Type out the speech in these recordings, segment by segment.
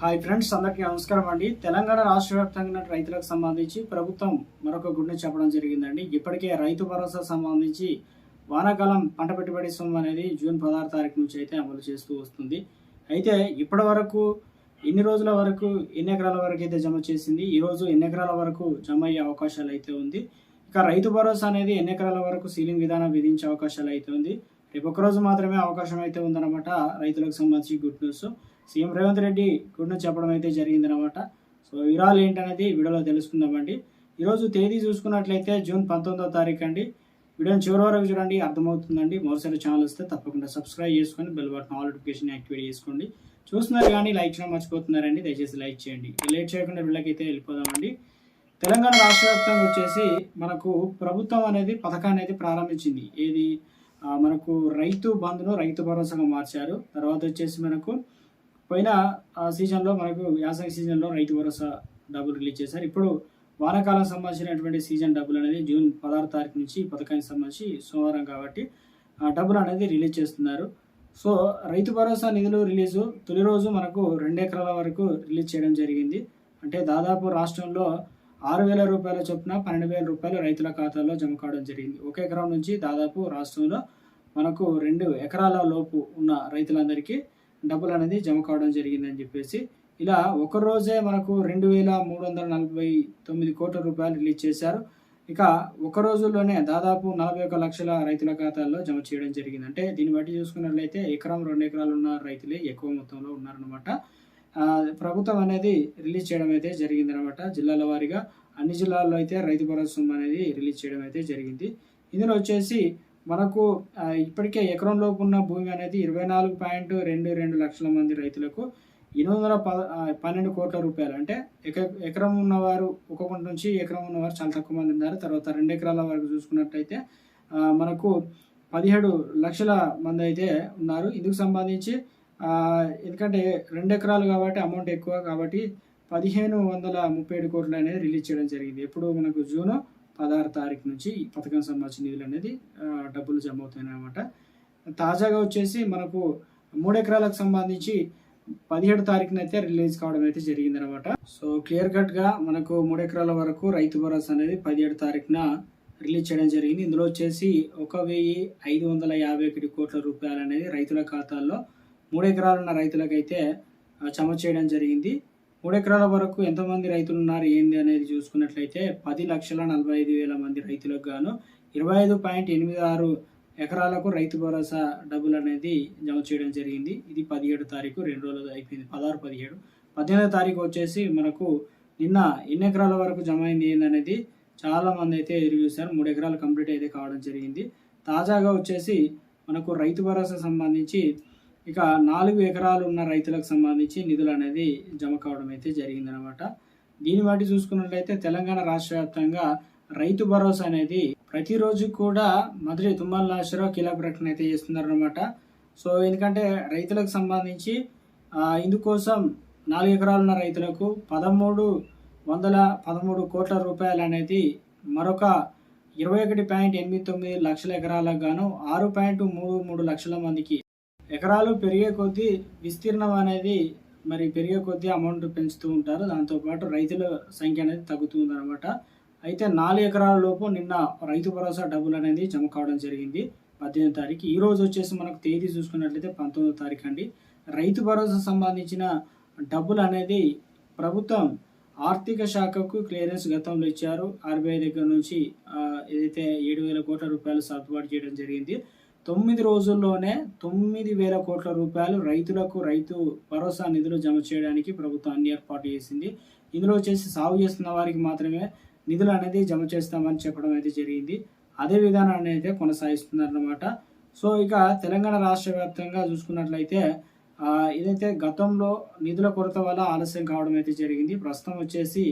Hi friends అందరికీ నమస్కారం అండి. తెలంగాణ రాష్ట్ర వ్యాప్తంగా రైతులకు సంబంధించి ప్రభుత్వం మరొక గుడ్ని చెప్పడం జరిగిందండి. ఇప్పటికే రైతు భరోసా సంబంధించి వానాకాలం పంట పెట్టుబడి సొమ్ము అనేది జూన్ పదహారు తారీఖు నుంచి అయితే అమలు చేస్తూ వస్తుంది. అయితే ఇప్పటి వరకు ఎన్ని రోజుల వరకు ఎన్ని ఎకరాల వరకు అయితే జమ చేసింది? ఈరోజు ఎన్ని ఎకరాల వరకు జమ అయ్యే అవకాశాలు అయితే ఉంది? ఇక రైతు భరోసా అనేది ఎన్ని ఎకరాల వరకు సీలింగ్ విధానం విధించే అవకాశాలు అయితే ఉంది? రేపు ఒక్కరోజు మాత్రమే అవకాశం అయితే ఉందన్నమాట రైతులకు సంబంధించి good news CM Revanth Reddy good చెప్పడం అయితే జరిగిందనమాట సో వివరాలు ఏంటనేది వీడియోలో తెలుసుకుందామండి. ఈరోజు తేదీ చూసుకున్నట్లయితే జూన్ పంతొమ్మిదో తారీఖు అండి. వీడియోని చివరి వరకు చూడండి అర్థమవుతుందండి. మరోసారి ఛానల్ వస్తే తప్పకుండా సబ్స్క్రైబ్ చేసుకొని bell button all notification activate చేసుకోండి. చూస్తున్నారు కానీ లైక్ చేయడం మర్చిపోతున్నారండి దయచేసి లైక్ చేయండి. లేట్ చేయకుండా వీళ్ళకైతే వెళ్ళిపోదామండి. తెలంగాణ రాష్ట్ర వ్యాప్తంగా వచ్చేసి మనకు ప్రభుత్వం అనేది పథకాన్ని అయితే ప్రారంభించింది. ఏది? మనకు రైతు బంధును రైతు భరోసాగా మార్చారు. తర్వాత వచ్చేసి మనకు పోయిన ఆ, సీజన్లో మనకు యాసంగి సీజన్లో రైతు భరోసా డబ్బులు రిలీజ్ చేశారు. ఇప్పుడు వానాకాలం సంబంధించినటువంటి సీజన్ డబ్బులు అనేది జూన్ పదహారు తారీఖు నుంచి పథకానికి సంబంధించి సోమవారం కాబట్టి ఆ డబ్బులు అనేది రిలీజ్ చేస్తున్నారు. సో రైతు భరోసా నిధులు రిలీజు తొలి రోజు మనకు రెండు ఎకరాల వరకు రిలీజ్ చేయడం జరిగింది. అంటే దాదాపు రాష్ట్రంలో ఆరు వేల రూపాయల చొప్పున పన్నెండు వేల రూపాయలు రైతుల ఖాతాలో జమ కావడం జరిగింది. ఒక ఎకరం నుంచి దాదాపు రాష్ట్రంలో మనకు రెండు ఎకరాల లోపు ఉన్న రైతులందరికీ డబ్బులు అనేది జమ కావడం జరిగిందని చెప్పేసి ఇలా ఒక రోజే మనకు రెండు వేల మూడు వందల నలభై తొమ్మిది కోట్ల రూపాయలు రిలీజ్ చేశారు. ఇక ఒక రోజుల్లోనే దాదాపు నలభై ఒక లక్షల రైతుల ఖాతాల్లో జమ చేయడం జరిగింది. అంటే దీన్ని బట్టి చూసుకున్నట్లయితే ఎకరం రెండు ఎకరాలు ఉన్న రైతులే ఎక్కువ మొత్తంలో ఉన్నారనమాట ప్రభుత్వం అనేది రిలీజ్ చేయడం అయితే జరిగిందనమాట జిల్లాల వారీగా అన్ని జిల్లాల్లో అయితే రైతు భరోసా అనేది రిలీజ్ చేయడం అయితే జరిగింది. ఇందులో వచ్చేసి మనకు ఇప్పటికే ఎకరంలోపు ఉన్న భూమి అనేది ఇరవై నాలుగు పాయింట్ రెండు రెండు లక్షల మంది రైతులకు ఎనిమిది వందల పద పన్నెండు కోట్ల రూపాయలు. అంటే ఎక ఎకరం ఉన్నవారు ఒక నుంచి ఎకరం ఉన్నవారు చాలా తక్కువ మంది ఉన్నారు. తర్వాత రెండు ఎకరాల వరకు చూసుకున్నట్టయితే మనకు పదిహేడు లక్షల మంది అయితే ఉన్నారు. ఇందుకు సంబంధించి ఎందుకంటే రెండు ఎకరాలు కాబట్టి అమౌంట్ ఎక్కువ కాబట్టి పదిహేను వందల ముప్పై ఏడు కోట్లు అనేది రిలీజ్ చేయడం జరిగింది. ఎప్పుడు మనకు జూన్ పదహారు తారీఖు నుంచి ఈ పథకం సంబంధించిన నిధులు అనేది డబ్బులు జమ అవుతాయి తాజాగా వచ్చేసి మనకు మూడు ఎకరాలకు సంబంధించి పదిహేడు తారీఖున అయితే రిలీజ్ కావడం అయితే జరిగింది అనమాట సో క్లియర్ కట్గా మనకు మూడు ఎకరాల వరకు రైతు భరోసా అనేది పదిహేడు తారీఖున రిలీజ్ చేయడం జరిగింది. ఇందులో వచ్చేసి ఒక వెయ్యి ఐదు వందల యాభై ఒకటి కోట్ల రూపాయలు అనేది రైతుల ఖాతాల్లో మూడు ఎకరాలున్న రైతులకైతే జమ చేయడం జరిగింది. మూడు ఎకరాల వరకు ఎంతమంది రైతులు ఉన్నారు ఏంది అనేది చూసుకున్నట్లయితే పది లక్షల నలభై ఐదు వేల మంది రైతులకు గాను ఇరవై ఐదు పాయింట్ ఎనిమిది ఆరు ఎకరాలకు రైతు భరోసా డబ్బులు అనేది జమ చేయడం జరిగింది. ఇది పదిహేడు తారీఖు రెండు రోజులు అయిపోయింది. పదహారు పదిహేడు. పద్దెనిమిదో తారీఖు వచ్చేసి మనకు నిన్న ఎన్ని ఎకరాల వరకు జమ అయింది ఏందనేది చాలా మంది అయితే ఎదురు చూశారు. మూడు ఎకరాలు కంప్లీట్ అయితే కావడం జరిగింది. తాజాగా వచ్చేసి మనకు రైతు భరోసా సంబంధించి ఇక నాలుగు ఎకరాలు ఉన్న రైతులకు సంబంధించి నిధులు అనేది జమ కావడం అయితే జరిగిందనమాట దీన్ని బట్టి చూసుకున్నట్లయితే తెలంగాణ రాష్ట్ర వ్యాప్తంగా రైతు భరోసా అనేది ప్రతిరోజు కూడా మంత్రి తుమ్మల నాగేశ్వరరావు కీలక ప్రకటన అయితే చేస్తున్నారనమాట సో ఎందుకంటే రైతులకు సంబంధించి ఇందుకోసం నాలుగు ఎకరాలు ఉన్న రైతులకు పదమూడు వందల పదమూడు కోట్ల రూపాయలు అనేది మరొక ఇరవై ఒకటి పాయింట్ ఎనిమిది తొమ్మిది లక్షల ఎకరాలకు గాను ఆరు పాయింట్ మూడు మూడు లక్షల మందికి ఎకరాలు పెరిగే కొద్దీ విస్తీర్ణం అనేది మరి పెరిగే కొద్దీ అమౌంట్ పెంచుతూ ఉంటారు. దాంతోపాటు రైతుల సంఖ్య అనేది తగ్గుతుంది అనమాట అయితే నాలుగు ఎకరాల లోపు నిన్న రైతు భరోసా డబ్బులు అనేది జమ కావడం జరిగింది. పద్దెనిమిది తారీఖు. ఈ రోజు వచ్చేసి మనకు తేదీ చూసుకున్నట్లయితే పంతొమ్మిదో తారీఖు అండి. రైతు భరోసా సంబంధించిన డబ్బులు అనేది ప్రభుత్వం ఆర్థిక శాఖకు క్లియరెన్స్ గతంలో ఇచ్చారు. ఆర్బీఐ దగ్గర నుంచి ఏదైతే ఏడు వేల కోట్ల రూపాయలు సర్దుబాటు చేయడం జరిగింది. తొమ్మిది రోజుల్లోనే తొమ్మిది వేల కోట్ల రూపాయలు రైతులకు రైతు భరోసా నిధులు జమ చేయడానికి ప్రభుత్వాన్ని ఏర్పాటు చేసింది. ఇందులో వచ్చేసి సాగు చేస్తున్న వారికి మాత్రమే నిధులు అనేది జమ చేస్తామని చెప్పడం అయితే జరిగింది. అదే విధానాన్ని అయితే కొనసాగిస్తున్నారన్నమాట. సో ఇక తెలంగాణ రాష్ట్ర వ్యాప్తంగా చూసుకున్నట్లయితే ఇదైతే గతంలో నిధుల కొరత వల్ల ఆలస్యం కావడం అయితే జరిగింది. ప్రస్తుతం వచ్చేసి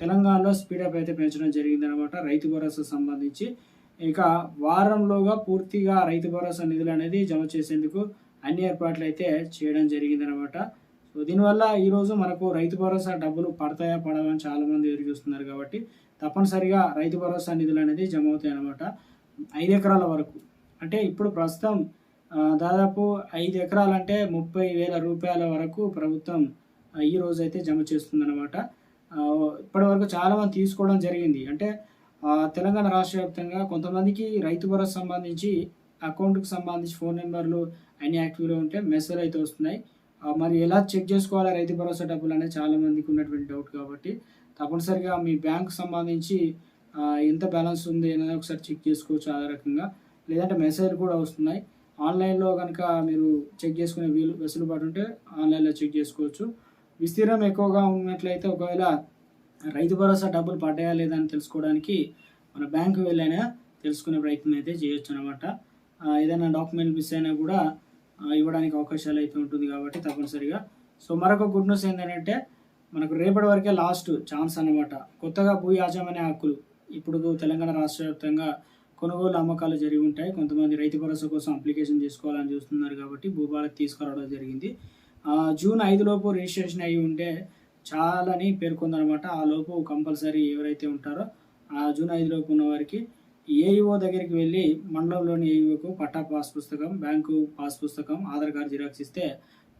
తెలంగాణలో స్పీడప్ అయితే పెంచడం జరిగింది అనమాట రైతు భరోసా సంబంధించి. ఇక వారంలోగా పూర్తిగా రైతు భరోసా నిధులు అనేది జమ చేసేందుకు అన్ని ఏర్పాట్లు అయితే చేయడం జరిగింది అనమాట సో దీనివల్ల ఈరోజు మనకు రైతు భరోసా డబ్బులు పడతాయా పడవని చాలామంది ఎదురు చూస్తున్నారు కాబట్టి తప్పనిసరిగా రైతు భరోసా నిధులు అనేది జమ అవుతాయి అనమాట ఐదు ఎకరాల వరకు. అంటే ఇప్పుడు ప్రస్తుతం దాదాపు ఐదు ఎకరాలంటే ముప్పై వేల రూపాయల వరకు ప్రభుత్వం ఈ రోజు అయితే జమ చేస్తుందన్నమాట. అనమాట ఇప్పటివరకు చాలామంది తీసుకోవడం జరిగింది. అంటే తెలంగాణ రాష్ట్ర వ్యాప్తంగా కొంతమందికి రైతు భరోసా సంబంధించి అకౌంట్కి సంబంధించి ఫోన్ నెంబర్లు అన్ని యాక్టివ్లో ఉంటే మెసేజ్ అయితే వస్తున్నాయి. మరి ఎలా చెక్ చేసుకోవాలి రైతు భరోసా డబ్బులు అనేది చాలా మందికి ఉన్నటువంటి డౌట్ కాబట్టి తప్పనిసరిగా మీ బ్యాంక్ సంబంధించి ఎంత బ్యాలెన్స్ ఉంది అనేది ఒకసారి చెక్ చేసుకోవచ్చు ఆ రకంగా. లేదంటే మెసేజ్ కూడా వస్తున్నాయి. ఆన్లైన్లో కనుక మీరు చెక్ చేసుకునే వీలు వెసులుబాటు ఉంటే ఆన్లైన్లో చెక్ చేసుకోవచ్చు. విస్తీర్ణం ఎక్కువగా ఉన్నట్లయితే ఒకవేళ రైతు భరోసా డబ్బులు పడ్డాయా లేదా అని తెలుసుకోవడానికి మన బ్యాంకు వెళ్ళైనా తెలుసుకునే ప్రయత్నం అయితే చేయొచ్చు అనమాట ఏదైనా డాక్యుమెంట్ మిస్ అయినా కూడా ఇవ్వడానికి అవకాశాలు అయితే ఉంటుంది కాబట్టి తప్పనిసరిగా. సో మరొక గుడ్ న్యూస్ ఏంటంటే మనకు రేపటి వరకే లాస్ట్ ఛాన్స్ అన్నమాట. కొత్తగా భూ యాజమాన్య హక్కులు ఇప్పుడు తెలంగాణ రాష్ట్ర వ్యాప్తంగా కొనుగోలు అమ్మకాలు జరిగి ఉంటాయి. కొంతమంది రైతు భరోసా కోసం అప్లికేషన్ చేసుకోవాలని చూస్తున్నారు కాబట్టి భూపాలకు తీసుకురావడం జరిగింది. జూన్ ఐదు లోపు రిజిస్ట్రేషన్ అయ్యి ఉంటే చాలని పేర్కొందనమాట ఆ లోపు కంపల్సరీ ఎవరైతే ఉంటారో ఆ జూన్ ఐదు లోపు ఉన్న వారికి ఏఈఓ దగ్గరికి వెళ్ళి మండలంలోని ఏఈఓకు పట్టా పాస్ పుస్తకం బ్యాంకు పాస్ పుస్తకం ఆధార్ కార్డు జిరాక్స్ ఇస్తే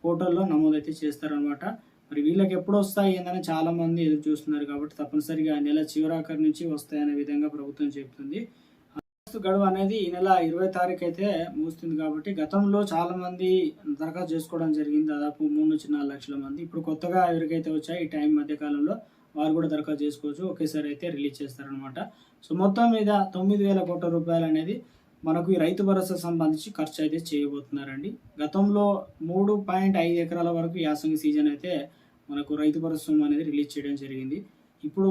పోర్టల్లో నమోదైతే చేస్తారనమాట మరి వీళ్ళకి ఎప్పుడు వస్తాయి ఏందని చాలా మంది ఎదురు చూస్తున్నారు కాబట్టి తప్పనిసరిగా నెల చివరాఖరి నుంచి వస్తాయనే విధంగా ప్రభుత్వం చెబుతుంది గడువు అనేది ఈ నెల ఇరవై తారీఖు అయితే ముగుస్తుంది కాబట్టి గతంలో చాలా మంది దరఖాస్తు చేసుకోవడం జరిగింది. దాదాపు మూడు నుంచి నాలుగు లక్షల మంది. ఇప్పుడు కొత్తగా ఎవరికైతే వచ్చాయి ఈ టైం మధ్య కాలంలో వారు కూడా దరఖాస్తు చేసుకోవచ్చు. ఒకేసారి అయితే రిలీజ్ చేస్తారనమాట సో మొత్తం మీద తొమ్మిది వేల కోట్ల రూపాయలు అనేది మనకు ఈ రైతు భరోసా సంబంధించి ఖర్చు అయితే చేయబోతున్నారండి. గతంలో మూడు పాయింట్ ఐదు ఎకరాల వరకు యాసంగి సీజన్ అయితే మనకు రైతు భరోసా అనేది రిలీజ్ చేయడం జరిగింది. ఇప్పుడు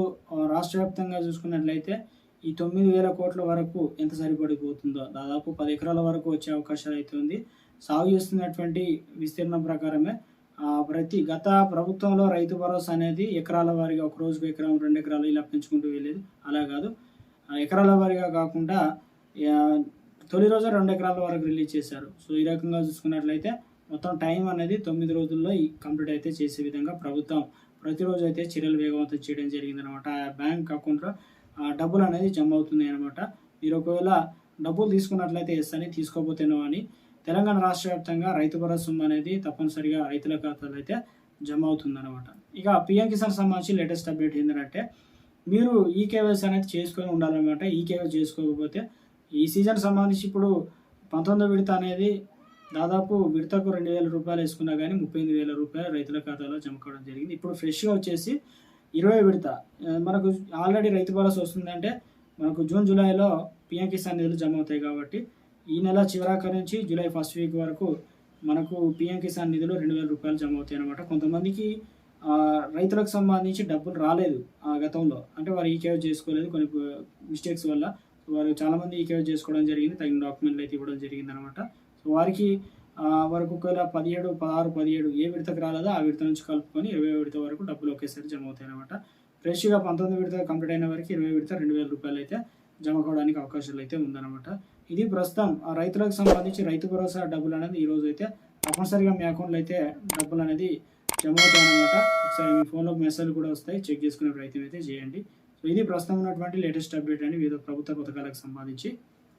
రాష్ట్ర వ్యాప్తంగా చూసుకున్నట్లయితే ఈ తొమ్మిది వేల కోట్ల వరకు ఎంత సరిపడిపోతుందో? దాదాపు పది ఎకరాల వరకు వచ్చే అవకాశాలు అయితే ఉంది. సాగు చేస్తున్నటువంటి విస్తీర్ణం ప్రకారమే ప్రతి గత ప్రభుత్వంలో రైతు భరోసా అనేది ఎకరాల వారీగా ఒక రోజుకు ఎకరం రెండు ఎకరాలు ఇలా పెంచుకుంటూ వెళ్ళేది. అలా కాదు. ఆ, ఎకరాల వారీగా కాకుండా తొలి రోజు రెండు ఎకరాల వరకు రిలీజ్ చేశారు. సో ఈ రకంగా చూసుకున్నట్లయితే మొత్తం టైం అనేది తొమ్మిది రోజుల్లో ఈ కంప్లీట్ అయితే చేసే విధంగా ప్రభుత్వం ప్రతిరోజు అయితే చర్యలు వేగవంతం చేయడం జరిగింది అనమాట ఆ బ్యాంక్ అకౌంట్లో డబ్బులు అనేది జమ అవుతున్నాయి అనమాట మీరు ఒకవేళ డబ్బులు తీసుకున్నట్లయితే ఎస్ అని తీసుకోకపోతేనో అని తెలంగాణ రాష్ట్ర వ్యాప్తంగా రైతు భరోసా అనేది తప్పనిసరిగా రైతుల ఖాతాలో అయితే జమ అవుతుంది అనమాట ఇక పిఎం కిసాన్ సంబంధించి లేటెస్ట్ అప్డేట్ ఏంటంటే మీరు ఈ కేవైసీ అనేది చేసుకొని ఉండాలన్నమాట. ఈ కేవైసీ చేసుకోకపోతే ఈ సీజన్ సంబంధించి ఇప్పుడు పంతొమ్మిదో విడత అనేది దాదాపు విడతకు రెండు వేల రూపాయలు వేసుకున్నా కానీ ముప్పై ఎనిమిది వేల రూపాయలు రైతుల ఖాతాలో జమ కావడం జరిగింది. ఇప్పుడు ఫ్రెష్గా వచ్చేసి ఇరవై విడత. మనకు ఆల్రెడీ రైతు భరోసా వస్తుందంటే మనకు జూన్ జూలైలో పిఎం కిసాన్ నిధులు జమ అవుతాయి కాబట్టి ఈ నెల చివరాక నుంచి జూలై ఫస్ట్ వీక్ వరకు మనకు పిఎం కిసాన్ నిధులు రెండు వేల రూపాయలు జమ అవుతాయి అనమాట కొంతమందికి రైతులకు సంబంధించి డబ్బులు రాలేదు ఆ గతంలో. అంటే వారు ఈకేవ్ చేసుకోలేదు కొన్ని మిస్టేక్స్ వల్ల. వారు చాలామంది ఈకేవ్ చేసుకోవడం జరిగింది తగిన డాక్యుమెంట్లు అయితే ఇవ్వడం జరిగింది అనమాట సో వారికి వరకు ఒకవేళ పదిహేడు పదహారు పదిహేడు ఏ విడతకు రాలేదో ఆ విడత నుంచి కలుపుకొని ఇరవై విడత వరకు డబ్బులు ఒకేసారి జమ అవుతాయి అనమాట ఫ్రెష్గా పంతొమ్మిది విడత కంప్లీట్ అయిన వరకు ఇరవై విడత రెండు వేల రూపాయలు అయితే జమ కావడానికి అవకాశాలు అయితే ఉందన్నమాట. ఇది ప్రస్తుతం ఆ రైతులకు సంబంధించి రైతు భరోసా డబ్బులు అనేది ఈ రోజు అయితే తప్పనిసరిగా మీ అకౌంట్లో అయితే డబ్బులు అనేది జమ అవుతాయన్నమాట ఒకసారి మీ ఫోన్లో మెసేజ్ కూడా వస్తాయి. చెక్ చేసుకునే ప్రయత్నం అయితే చేయండి. సో ఇది ప్రస్తుతం ఉన్నటువంటి లేటెస్ట్ అప్డేట్ అని వివిధ ప్రభుత్వ పథకాలకు సంబంధించి